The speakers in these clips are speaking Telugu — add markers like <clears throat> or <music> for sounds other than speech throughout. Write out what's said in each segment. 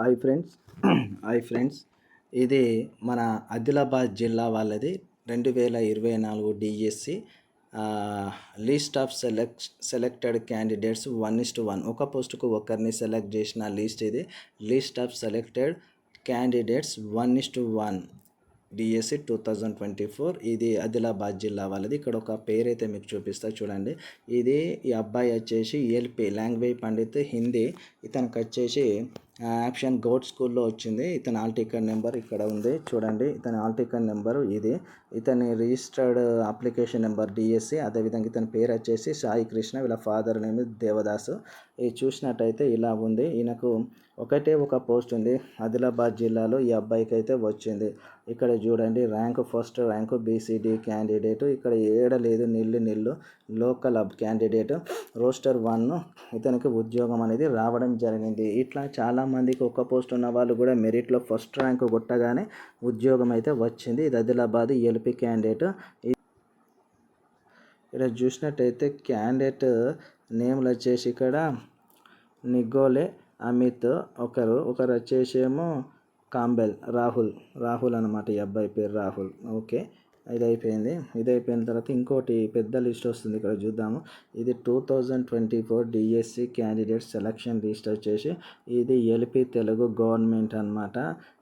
Hi friends. <clears throat> Hi friends. ఇది మన ఆదిలాబాద్ జిల్లా వాళ్ళది. రెండు వేల ఇరవై నాలుగు DSC list of select selected candidates one is to one. ఒక పోస్టుకు ఒకరిని సెలెక్ట్ చేసిన లిస్ట్ ఇది. List of selected candidates one is to one. DSC two thousand twenty four ఇది ఆదిలాబాద్ జిల్లా వాళ్ళది. ఇక్కడ ఒక పేరు అయితే మీకు చూపిస్తా చూడండి. ఇది ఈ అబ్బాయి వచ్చేసి ఎల్పి లాంగ్వేజ్ పండిత్ హిందీ. ఇతనికి వచ్చేసి యాప్షన్ గోట్ స్కూల్లో వచ్చింది. ఇతని ఆల్ టికెట్ నెంబర్ ఇక్కడ ఉంది. చూడండి ఇతని ఆల్ టికెట్ నెంబర్ ఇది. ఇతని రిజిస్టర్డ్ అప్లికేషన్ నెంబర్ డిఎస్సి. అదేవిధంగా ఇతని పేరు వచ్చేసి సాయి కృష్ణ వీళ్ళ ఫాదర్ నేమ్ దేవదాసు. ఇది చూసినట్టయితే ఇలా ఉంది. ఈయనకు ఒకటే ఒక పోస్ట్ ఉంది. ఆదిలాబాద్ జిల్లాలో ఈ అబ్బాయికి అయితే వచ్చింది. ఇక్కడ చూడండి rank first rank BCD candidate ఇక్కడ ఏడ లేదు నిల్లు నిల్లు లోకల్ అబ్ క్యాండిడేట్ రోస్టర్ వన్ ఇతనికి ఉద్యోగం అనేది రావడం జరిగింది. ఇట్లా చాలా చాలామందికి ఒక పోస్ట్ ఉన్న వాళ్ళు కూడా మెరిట్లో ఫస్ట్ ర్యాంక్ కొట్టగానే ఉద్యోగం అయితే వచ్చింది. ఇది ఆదిలాబాద్ ఎల్పి క్యాండిడేట్ ఇక్కడ చూసినట్టయితే క్యాండిడేట్ నేమ్లు వచ్చేసి ఇక్కడ నిగోలే అమిత్ ఒకరు ఒకరు వచ్చేసి ఏమో కాంబెల్ రాహుల్ రాహుల్ అనమాట ఈ అబ్బాయి పేరు రాహుల్. ఓకే. ఇది అయిపోయింది ఇది అయిపోయిన తర్వాత ఇంకోటి పెద్ద లిస్ట్ వస్తుంది. ఇక్కడ చూద్దాము. ఇది two thousand twenty four DSC candidate selection list వచ్చేసి ఇది ఎల్పి తెలుగు గవర్నమెంట్ అనమాట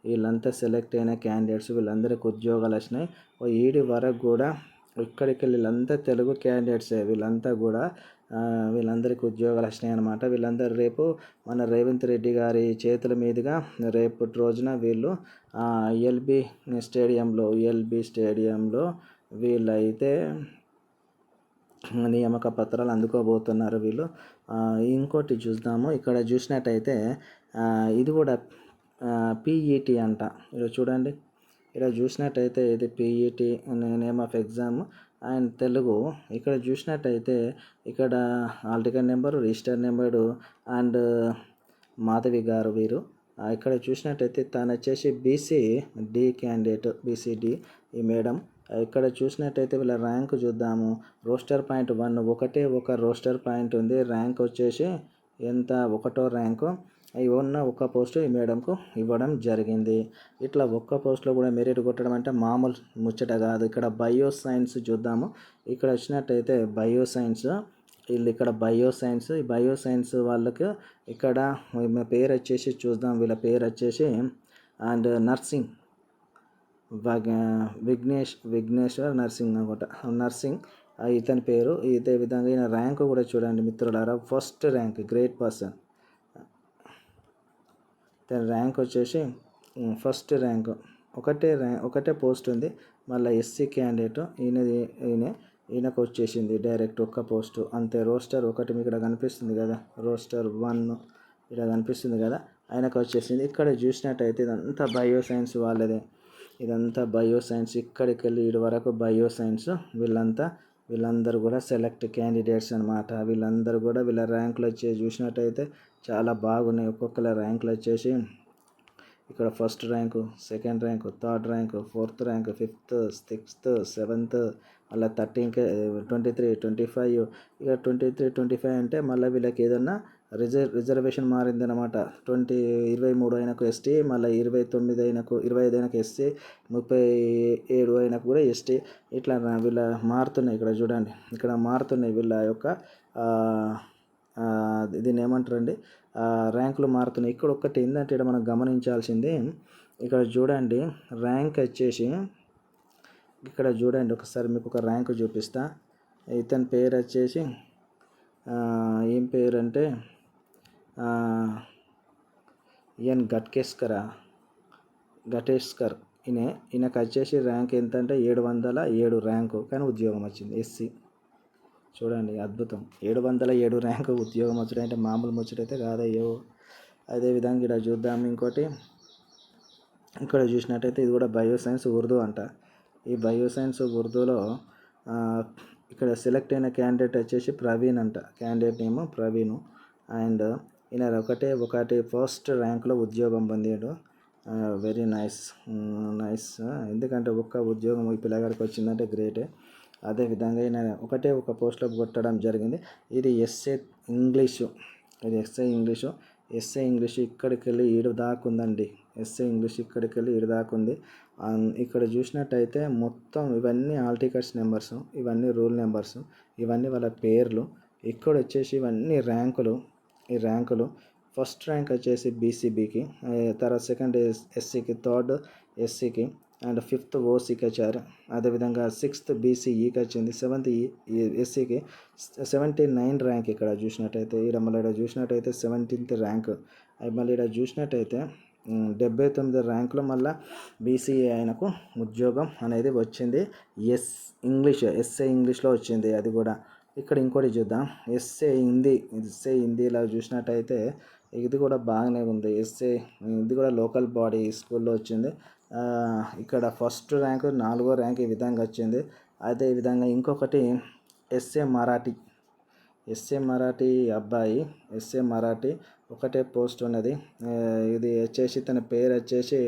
వీళ్ళంతా సెలెక్ట్ అయిన క్యాండిడేట్స్ వీళ్ళందరికీ ఉద్యోగాలు వచ్చినాయి. ఈడి వరకు కూడా ఇక్కడికి వీళ్ళంతా తెలుగు క్యాండిడేట్సే. వీళ్ళంతా కూడా వీళ్ళందరికీ ఉద్యోగాలు వచ్చినాయి అనమాట వీళ్ళందరూ రేపు మన రేవంత్ రెడ్డి గారి చేతుల మీదుగా రేపటి రోజున వీళ్ళు ఎల్బి స్టేడియంలో ఎల్బి స్టేడియంలో వీళ్ళైతే నియామక పత్రాలు అందుకోబోతున్నారు వీళ్ళు. ఇంకోటి చూద్దాము. ఇక్కడ చూసినట్టయితే ఇది కూడా పీఈటీ అంట. ఇక్కడ చూడండి. ఇక్కడ చూసినట్టయితే ఇది PET name of exam and Telugu ఇక్కడ చూసినట్టయితే ఇక్కడ hall ticket number register number and Madhavi garu వీరు. ఇక్కడ చూసినట్టయితే తను వచ్చేసి బీసీ డి క్యాండిడేట్ బీసీడి ఈ మేడం. ఇక్కడ చూసినట్టయితే వీళ్ళ ర్యాంక్ చూద్దాము. రోస్టర్ పాయింట్ వన్ ఒకటే ఒక రోస్టర్ పాయింట్ ఉంది. ర్యాంక్ వచ్చేసి ఎంత? ఒకటో ర్యాంకు అవి ఉన్న ఒక్క పోస్ట్ ఈ మేడంకు ఇవ్వడం జరిగింది. ఇట్లా ఒక్క పోస్ట్లో కూడా మెరిట్ కొట్టడం అంటే మామూలు ముచ్చట కాదు. ఇక్కడ బయో సైన్స్ చూద్దాము. ఇక్కడ వచ్చినట్టయితే బయో సైన్స్ వీళ్ళు ఇక్కడ బయో సైన్స్ ఈ బయో సైన్స్ వాళ్ళకి ఇక్కడ పేరు వచ్చేసి చూద్దాం. వీళ్ళ పేరు వచ్చేసి అండ్ నర్సింగ్ విఘ్నేష్ విఘ్నేశ్వర్ నర్సింగ్ అనమాట. నర్సింగ్ ఇతని పేరు. ఇదే విధంగా ఈయన ర్యాంక్ కూడా చూడండి మిత్రులారా. First rank great person. దాని ర్యాంక్ వచ్చేసి ఫస్ట్ ర్యాంక్ ఒకటే ర్యాంక్ ఒకటే పోస్ట్ ఉంది. మళ్ళీ ఎస్సీ క్యాండిడేట్ ఈయనది ఈయన ఈయనకు వచ్చేసింది డైరెక్ట్ ఒక్క పోస్టు అంతే రోస్టర్ ఒకటి మీకు ఇక్కడ కనిపిస్తుంది కదా. రోస్టర్ వన్ ఇక్కడ కనిపిస్తుంది కదా. ఆయనకు వచ్చేసింది. ఇక్కడ చూసినట్టయితే ఇదంతా బయో సైన్స్ వాళ్ళదే. ఇదంతా బయో సైన్స్ ఇక్కడికి వెళ్ళి ఇటు వరకు బయో సైన్స్ వీళ్ళంతా వీళ్ళందరూ కూడా సెలెక్ట్ క్యాండిడేట్స్ అనమాట వీళ్ళందరూ కూడా వీళ్ళ ర్యాంకులు వచ్చి చూసినట్టయితే చాలా బాగున్నాయి ఒక్కొక్కల ర్యాంకులు వచ్చేసి. ఇక్కడ first rank second rank third rank fourth rank fifth sixth seventh మళ్ళీ thirteen twenty three twenty five. ఇక ట్వంటీ త్రీ ట్వంటీ ఫైవ్ అంటే మళ్ళీ వీళ్ళకి ఏదన్నా రిజర్వ్ రిజర్వేషన్ మారింది అనమాట ట్వంటీ ఇరవై మూడు అయినకు ఎస్టీ మళ్ళీ ఇరవై తొమ్మిది అయినకు ఇరవై ఐదు అయినకు ఎస్సీ ముప్పై ఏడు అయినకు కూడా ఎస్టీ. ఇట్లా వీళ్ళ మారుతున్నాయి ఇక్కడ చూడండి. ఇక్కడ మారుతున్నాయి వీళ్ళ యొక్క దీన్ని ఏమంటారండి ర్యాంకులు మారుతున్నాయి. ఇక్కడ ఒక్కటి ఏంటంటే ఇక్కడ మనం గమనించాల్సింది ఇక్కడ చూడండి ర్యాంక్ వచ్చేసి ఇక్కడ చూడండి ఒకసారి మీకు ఒక ర్యాంక్ చూపిస్తా. ఇతని పేరు వచ్చేసి ఏం పేరు అంటే ఎన్ గట్కేస్కరా గటేస్కర్ ఈయన ఈయనకు వచ్చేసి ర్యాంక్ ఎంత అంటే ఏడు వందల ఏడు ర్యాంకు కానీ ఉద్యోగం వచ్చింది ఎస్సీ. చూడండి అద్భుతం. ఏడు వందల ఏడు ర్యాంకు ఉద్యోగం వచ్చడం అంటే మామూలు ముచ్చటైతే కాదయ్యో. అదేవిధంగా ఇక్కడ చూద్దాం ఇంకోటి. ఇక్కడ చూసినట్టయితే ఇది కూడా బయో సైన్స్ ఉర్దూ అంట. ఈ బయో సైన్స్ ఉర్దూలో ఇక్కడ సెలెక్ట్ అయిన క్యాండిడేట్ వచ్చేసి ప్రవీణ్ అంట. Candidate name Praveen. అండ్ ఈయన ఒకటే ఒకటి ఫస్ట్ ర్యాంక్లో ఉద్యోగం పొందాడు. వెరీ నైస్ నైస్ ఎందుకంటే ఒక్క ఉద్యోగం ఈ పిల్లగాడికి వచ్చిందంటే గ్రేటే అదేవిధంగా నేను ఒకటే ఒక పోస్ట్లో కొట్టడం జరిగింది. ఇది ఎస్ఏ ఇంగ్లీషు. ఇది ఎస్ఏ ఇంగ్లీషు. ఎస్ఏ ఇంగ్లీష్ ఇక్కడికి వెళ్ళి ఈడు దాకా ఉందండి ఎస్ఏ ఇంగ్లీష్ ఇక్కడికి వెళ్ళి ఈడు దాకా ఉంది ఇక్కడ చూసినట్టయితే మొత్తం ఇవన్నీ ఆల్ టికెట్స్ నెంబర్స్ ఇవన్నీ రూల్ నెంబర్స్ ఇవన్నీ వాళ్ళ పేర్లు. ఇక్కడ వచ్చేసి ఇవన్నీ ర్యాంకులు. ఈ ర్యాంకులు. ఫస్ట్ ర్యాంక్ వచ్చేసి బీసీబీకి తర్వాత సెకండ్ ఎస్సీకి థర్డ్ ఎస్సీకి అండ్ ఫిఫ్త్ ఓసీకి వచ్చారు అదేవిధంగా సిక్స్త్ బీసీఈకి వచ్చింది సెవెంత్ ఎస్సీకి సెవెంటీ నైన్ ర్యాంక్ ఇక్కడ చూసినట్టయితే ఇక్కడ మళ్ళీ ఇక్కడ చూసినట్టయితే సెవెంటీన్త్ ర్యాంక్. అది మళ్ళీ ఇక్కడ చూసినట్టయితే డెబ్బై తొమ్మిది ర్యాంకులో మళ్ళీ బీసీఏ ఆయనకు ఉద్యోగం అనేది వచ్చింది. ఎస్ ఇంగ్లీష్ ఎస్ఏ ఇంగ్లీష్లో వచ్చింది అది కూడా. ఇక్కడ ఇంకోటి చూద్దాం. ఎస్ఏ హిందీ ఎస్ఏ హిందీలో చూసినట్టయితే ఇది కూడా బాగానే ఉంది. ఎస్ఏ ఇది కూడా లోకల్ బాడీ స్కూల్లో వచ్చింది. ఇక్కడ ఫస్ట్ ర్యాంక్ నాలుగో ర్యాంక్ ఈ విధంగా వచ్చింది. అదే విధంగా ఇంకొకటి ఎస్ఏ మరాఠీ. ఎస్ఏ మరాఠీ అబ్బాయి ఎస్ఏ మరాఠీ ఒకటే పోస్ట్ ఉన్నది. ఇది వచ్చేసి తన పేరు వచ్చేసి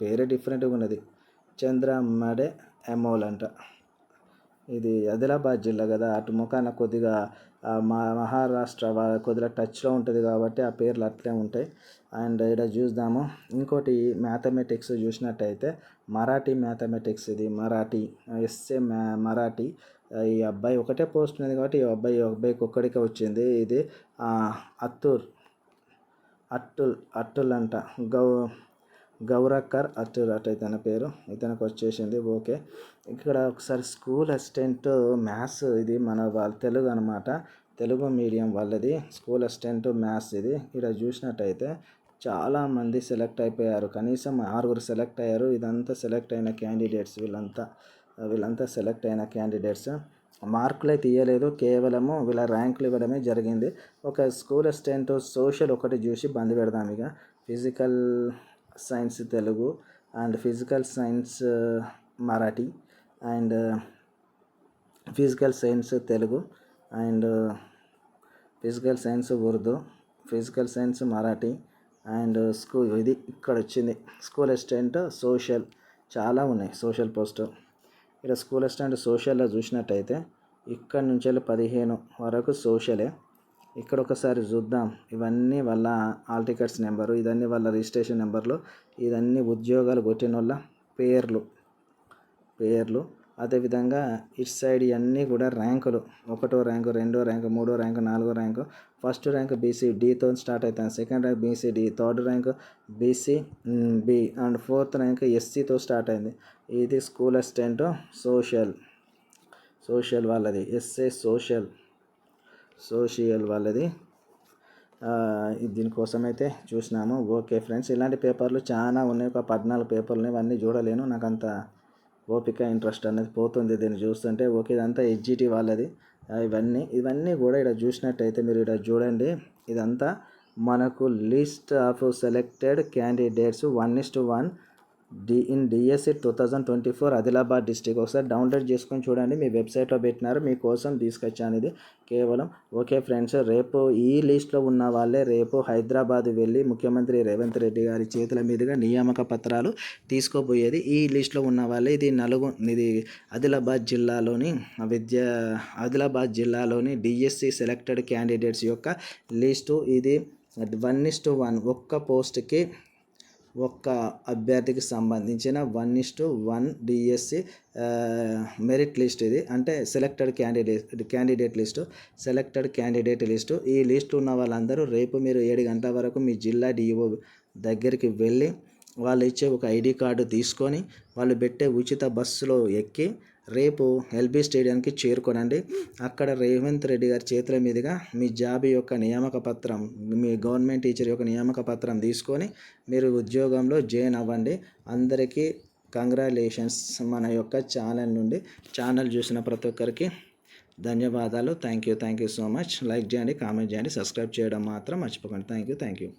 పేరే డిఫరెంట్గా ఉన్నది. చంద్ర మడే ఎమోల్ అంట. ఇది ఆదిలాబాద్ జిల్లా కదా అటు ముఖాన కొద్దిగా మా మహారాష్ట్ర వా- కొద్దిగా టచ్లో ఉంటుంది కాబట్టి ఆ పేర్లు అట్లే ఉంటాయి. అండ్ ఇక్కడ చూద్దాము. ఇంకోటి మ్యాథమెటిక్స్ చూసినట్టయితే మరాఠీ మ్యాథమెటిక్స్ ఇది మరాఠీ ఎస్ఏ మ్యా మరాఠీ. ఈ అబ్బాయి ఒకటే పోస్ట్ ఉన్నది కాబట్టి ఈ అబ్బాయి అబ్బాయికి ఒక్కడికే వచ్చింది. ఇది అత్తూర్ అట్టుల్ అట్టుల్ అంట. గౌ గౌరక్కర్ అట్టుల్ అటు ఇతని పేరు ఇతనికి వచ్చేసింది. ఓకే. ఇక్కడ ఒకసారి స్కూల్ అసిస్టెంట్ మ్యాథ్స్ ఇది మన వాళ్ళ తెలుగు అనమాట తెలుగు మీడియం వాళ్ళది. స్కూల్ అసిస్టెంట్ మ్యాథ్స్ ఇది. ఇక్కడ చూసినట్టయితే చాలామంది సెలెక్ట్ అయిపోయారు. కనీసం ఆరుగురు సెలెక్ట్ అయ్యారు. ఇదంతా సెలెక్ట్ అయిన క్యాండిడేట్స్ వీళ్ళంతా. వీళ్ళంతా సెలెక్ట్ అయిన క్యాండిడేట్స్. మార్కులు అయితే ఇవ్వలేదు కేవలము వీళ్ళ ర్యాంకులు ఇవ్వడమే జరిగింది. ఒక స్కూల్ అసిస్టెంట్ సోషల్ ఒకటి చూసి బంద్ పెడదాం ఇక. Physical science Telugu and physical science Marathi and physical science Telugu and physical science Urdu physical science Marathi and school ఇది ఇక్కడ వచ్చింది. స్కూల్ అసిస్టెంట్ సోషల్ చాలా ఉన్నాయి సోషల్ పోస్ట్. ఇక్కడ స్కూల్ అసిస్టెంట్ సోషల్లో చూసినట్టయితే ఇక్కడ నుంచి వెళ్ళి పదిహేను వరకు సోషలే. ఇక్కడ ఒకసారి చూద్దాం. ఇవన్నీ వాళ్ళ ఆల్ టికెట్స్ నెంబరు ఇదన్నీ వాళ్ళ రిజిస్ట్రేషన్ నెంబర్లు ఇదన్నీ ఉద్యోగాలు కొట్టిన వాళ్ళ పేర్లు. పేర్లు అదేవిధంగా ఇటు సైడ్ ఇవన్నీ కూడా ర్యాంకులు. ఒకటో ర్యాంకు రెండో ర్యాంకు మూడో ర్యాంకు నాలుగో ర్యాంకు. ఫస్ట్ ర్యాంక్ బీసీ డీతో స్టార్ట్ అవుతాను second rank BC D. Third rank BC B. And fourth rank ఎస్సీతో start అయింది. ఇది స్కూల్ అసిస్టెంట్ సోషల్. సోషల్ వాళ్ళది. SA social. సోషియల్ వాళ్ళది. దీనికోసం అయితే చూసినాము. ఓకే ఫ్రెండ్స్ ఇలాంటి పేపర్లు చాలా ఉన్నాయి. ఒక పద్నాలుగు పేపర్లు ఇవన్నీ చూడలేను. నాకు అంత ఓపిక ఇంట్రెస్ట్ అనేది పోతుంది దీన్ని చూస్తుంటే. ఓకే ఇదంతా హెచ్జిటి వాళ్ళది. ఇవన్నీ ఇవన్నీ కూడా ఇక్కడ చూసినట్టయితే మీరు ఇక్కడ చూడండి. ఇదంతా మనకు list of selected candidates one is to one. D in DSC two thousand twenty four Adilabad district ఒకసారి డౌన్లోడ్ చేసుకొని చూడండి మీ వెబ్సైట్లో పెట్టినారు మీకోసం తీసుకొచ్చాను ఇది కేవలం ఓకే ఫ్రెండ్స్ రేపు ఈ లిస్ట్లో ఉన్న వాళ్ళే రేపు హైదరాబాద్ వెళ్ళి ముఖ్యమంత్రి రేవంత్ రెడ్డి గారి చేతుల మీదుగా నియామక పత్రాలు తీసుకోబోయేది. ఈ లిస్ట్లో ఉన్న వాళ్ళే ఇది నలుగు ఇది ఆదిలాబాద్ జిల్లాలోని విద్య ఆదిలాబాద్ జిల్లాలోని డిఎస్సి సెలెక్టెడ్ క్యాండిడేట్స్ యొక్క లిస్టు. ఇది వన్ ఇస్ టు వన్ ఒక్క పోస్ట్కి ఒక్క అభ్యర్థికి సంబంధించిన one is to one DSC merit list ఇది. అంటే selected candidate candidate list selected candidate list ఈ లిస్ట్ ఉన్న వాళ్ళందరూ రేపు మీరు ఏడు గంటల వరకు మీ జిల్లా డిఓ దగ్గరికి వెళ్ళి వాళ్ళు ఇచ్చే ఒక ఐడి కార్డు తీసుకొని వాళ్ళు పెట్టే ఉచిత బస్సులో ఎక్కి రేపు ఎల్బీ స్టేడియంకి చేరుకోనండి. అక్కడ రేవంత్ రెడ్డి గారి చేతుల మీదుగా మీ జాబ్ యొక్క నియామక పత్రం మీ గవర్నమెంట్ టీచర్ యొక్క నియామక పత్రం తీసుకొని మీరు ఉద్యోగంలో జాయిన్ అవ్వండి. అందరికీ కంగ్రాలేషన్స్ మన యొక్క ఛానల్ నుండి. ఛానల్ చూసిన ప్రతి ఒక్కరికి ధన్యవాదాలు. Thank you thank you so much. Like చేయండి కామెంట్ చేయండి సబ్స్క్రైబ్ చేయడం మాత్రం మర్చిపోకండి. Thank you thank you.